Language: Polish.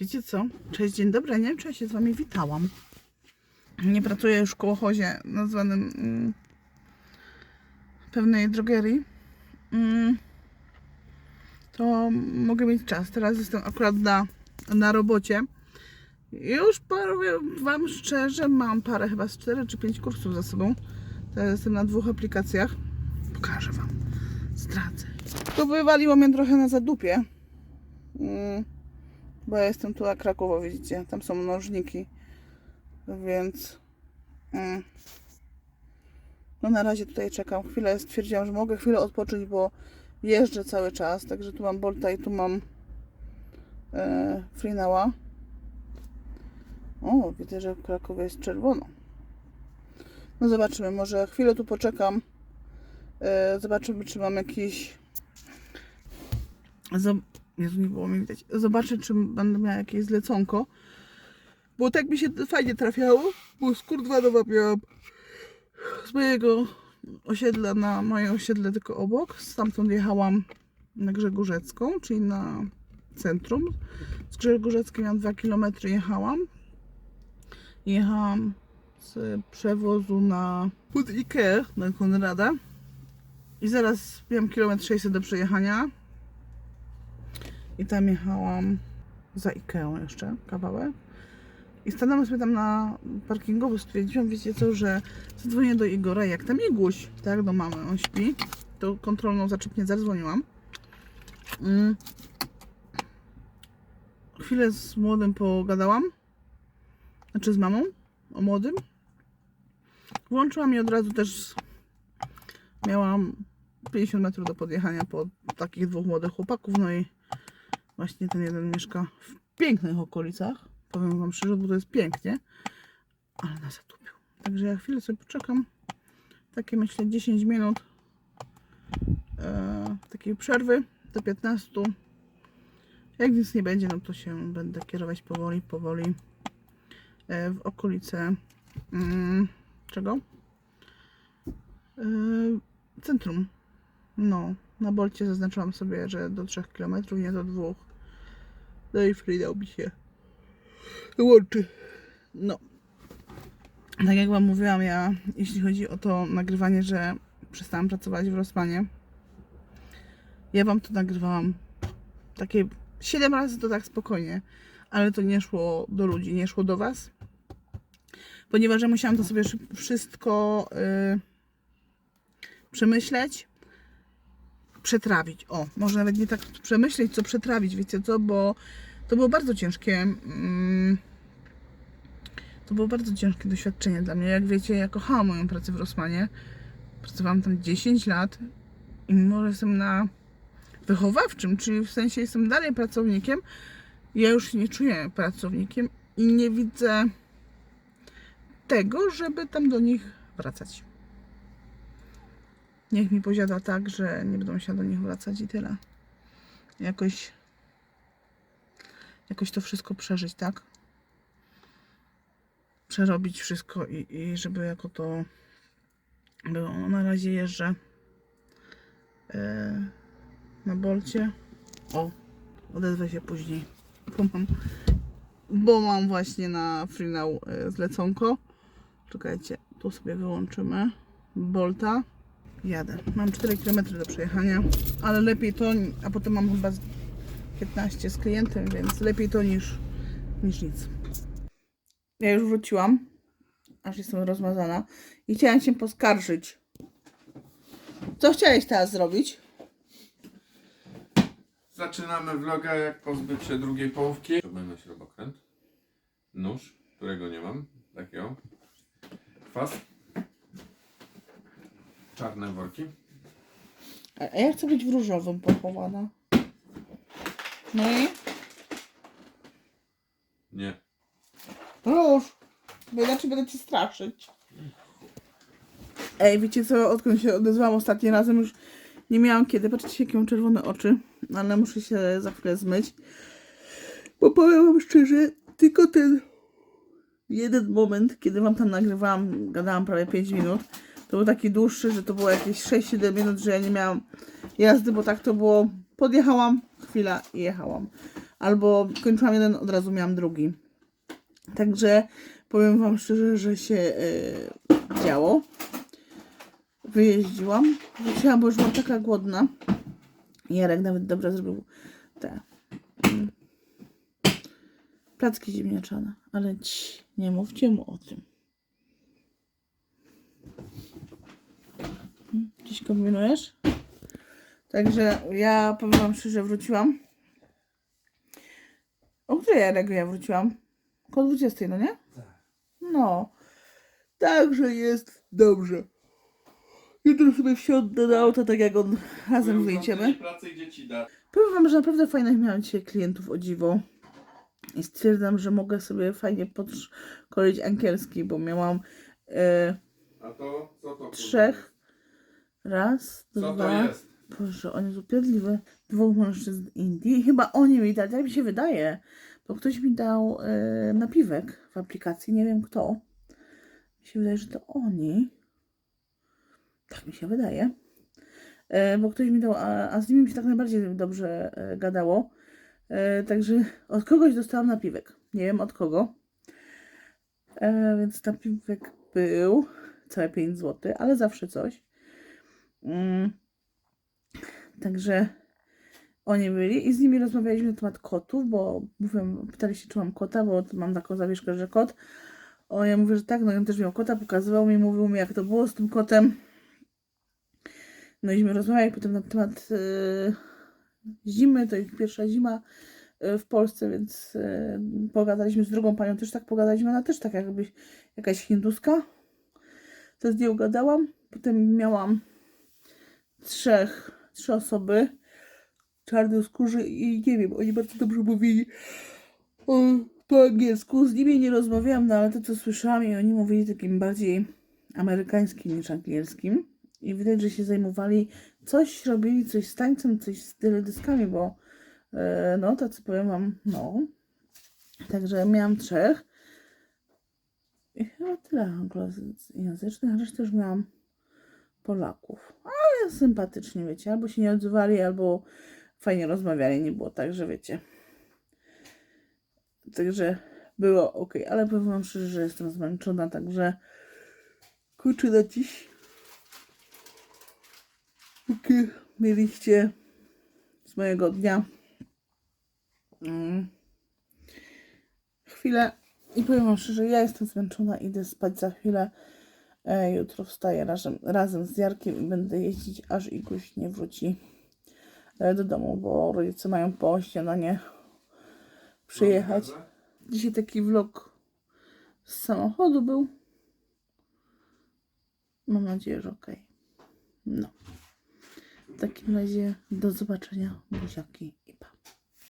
Wiecie co? Cześć, dzień dobry. Nie wiem, czy ja się z wami witałam. Nie pracuję już w kołochozie nazwanym mm, pewnej drogerii. Mm, to mogę mieć czas. Teraz jestem akurat na, na robocie. Już powiem wam szczerze, mam parę, chyba z 4 czy 5 kursów za sobą. Teraz jestem na dwóch aplikacjach. Pokażę wam. Zdradzę. To wywaliło mnie trochę na zadupie. Mm, bo ja jestem tu na Krakowo, widzicie. Tam są mnożniki. Więc... Mm, no na razie tutaj czekam. Chwilę stwierdziłam, że mogę chwilę odpocząć, bo jeżdżę cały czas. Także tu mam Bolta i tu mam e, Freenała. O, widzę, że w Krakowie jest czerwono. No zobaczymy, może chwilę tu poczekam. E, zobaczymy, czy mam jakiś. Zob... Jezu, nie było mi widać. Zobaczę, czy będę miała jakieś zleconko. Bo tak mi się fajnie trafiało, bo z Kurdwanowa miałam z mojego osiedla na moje osiedle tylko obok. Stamtąd jechałam na Grzegórzecką, czyli na centrum. Z Grzegórzeckiej miałam 2 km jechałam. Jechałam z przewozu na pod Ikea na Konrada. I zaraz miałam kilometr 600 do przejechania. I tam jechałam za Ikeą jeszcze kawałek. I stanęłam sobie tam na parkingu, stwierdziłam, wiecie co, że zadzwonię do Igora, jak tam Iguś, tak, do mamy, on śpi. To kontrolną zaczepnie zadzwoniłam. Mm. Chwilę z młodym pogadałam. Znaczy z mamą o młodym. Włączyłam i od razu też miałam 50 metrów do podjechania po takich dwóch młodych chłopaków. No i właśnie ten jeden mieszka w pięknych okolicach. Powiem wam szczerze, bo to jest pięknie. Ale nas zatupił. Także ja chwilę sobie poczekam. Takie myślę 10 minut e, takiej przerwy do 15. Jak nic nie będzie, no to się będę kierować powoli, powoli e, w okolice mm, czego? E, centrum. No, na bolcie zaznaczyłam sobie, że do 3 km, nie do 2. No i Frida mi się łączy. No. Tak jak Wam mówiłam, ja, jeśli chodzi o to nagrywanie, że przestałam pracować w Rosmanie, ja Wam to nagrywałam takie 7 razy to tak spokojnie, ale to nie szło do ludzi, nie szło do Was, ponieważ ja musiałam to sobie wszystko yy, przemyśleć, przetrawić. O, może nawet nie tak przemyśleć, co przetrawić, wiecie co, bo to było bardzo ciężkie. Mm, to było bardzo ciężkie doświadczenie dla mnie. Jak wiecie, ja kochałam moją pracę w Rosmanie. Pracowałam tam 10 lat i mimo, że jestem na wychowawczym, czyli w sensie jestem dalej pracownikiem, ja już się nie czuję pracownikiem i nie widzę tego, żeby tam do nich wracać. Niech mi poziada tak, że nie będę musiała do nich wracać i tyle. Jakoś jakoś to wszystko przeżyć, tak? Przerobić wszystko i, i żeby jako to było. No, Na razie jeżdżę e, na bolcie. O, odezwę się później. Bo mam, bo mam właśnie na Freenow e, zleconko. Czekajcie, tu sobie wyłączymy bolta. Jadę. Mam 4 km do przejechania, ale lepiej to, a potem mam chyba 15 z klientem, więc lepiej to niż, niż nic. Ja już wróciłam, aż jestem rozmazana i chciałam się poskarżyć. Co chciałeś teraz zrobić? Zaczynamy vloga jak pozbyć się drugiej połówki. Robimy śrubokręt. Nóż, którego nie mam. Takiego. Kwas. Czarne worki. A ja chcę być w różowym pochowana. No i Nie. róż, bo inaczej będę cię straszyć. Ej, wiecie co, odkąd się odezwałam ostatnim razem już nie miałam kiedy. Patrzcie, jakie mam czerwone oczy, ale muszę się za chwilę zmyć. Bo powiem wam szczerze, tylko ten jeden moment, kiedy wam tam nagrywałam, gadałam prawie 5 minut, to był taki dłuższy, że to było jakieś 6-7 minut, że ja nie miałam jazdy, bo tak to było, podjechałam, chwila i jechałam. albo kończyłam jeden, od razu miałam drugi. Także powiem Wam szczerze, że się e, działo. Wyjeździłam. Wróciłam, bo już byłam taka głodna. Jarek nawet dobrze zrobił te mm, placki ziemniaczane. Ale ci, nie mówcie mu o tym. Mm, Gdzieś kombinujesz? Także ja powiem wam szczerze, wróciłam. O której Jarek ja wróciłam? Koło 20, no nie? No. Także jest dobrze. Jutro sobie wsiądę do auta, tak jak on razem wyjdziemy. pracy gdzie ci da. Powiem wam, że naprawdę fajnych miałam dzisiaj klientów o dziwo. I stwierdzam, że mogę sobie fajnie podszkolić angielski, bo miałam e, A to co to? trzech. Raz? Co dwa. to jest? Boże, on jest upierdliwy. Dwóch mężczyzn Indii. Chyba oni mi dali, tak mi się wydaje. Bo ktoś mi dał e, napiwek w aplikacji, nie wiem kto. Mi się wydaje, że to oni. Tak mi się wydaje. E, bo ktoś mi dał, a, a z nimi mi się tak najbardziej dobrze e, gadało. Także od kogoś dostałam napiwek. Nie wiem od kogo. E, więc napiwek był całe 5 zł, ale zawsze coś. Mm. Także oni byli i z nimi rozmawialiśmy na temat kotów, bo mówię, pytali się, czy mam kota, bo mam taką zawieszkę, że kot. O, ja mówię, że tak, no i on też miał kota, pokazywał mi, mówił mi, jak to było z tym kotem. No iśmy rozmawiali potem na temat e, zimy, to ich pierwsza zima e, w Polsce, więc e, pogadaliśmy z drugą panią, też tak pogadaliśmy, ona też tak jakby jakaś hinduska. To z nią gadałam. Potem miałam trzech, trzy osoby czarnoskórzy i nie wiem, oni bardzo dobrze mówili po angielsku. Z nimi nie rozmawiałam, no ale to co słyszałam i oni mówili takim bardziej amerykańskim niż angielskim. I widać, że się zajmowali, coś robili, coś z tańcem, coś z teledyskami, bo e, no tacy powiem wam, no. Także miałam trzech. I chyba tyle anglojęzycznych, resztę już miałam Polaków. Ale sympatycznie, wiecie, albo się nie odzywali, albo fajnie rozmawiali, nie było tak, że wiecie. Także było ok, ale powiem wam szczerze, że jestem zmęczona, także kurczę na dziś. Jakie mieliście z mojego dnia. Mm. Chwilę i powiem wam szczerze, ja jestem zmęczona, idę spać za chwilę. Jutro wstaję razem, razem z Jarkiem i będę jeździć, aż Iguś nie wróci e, do domu, bo rodzice mają po śniadanie przyjechać. Dzisiaj taki vlog z samochodu był. Mam nadzieję, że okej. No. W takim razie do zobaczenia, buziaki.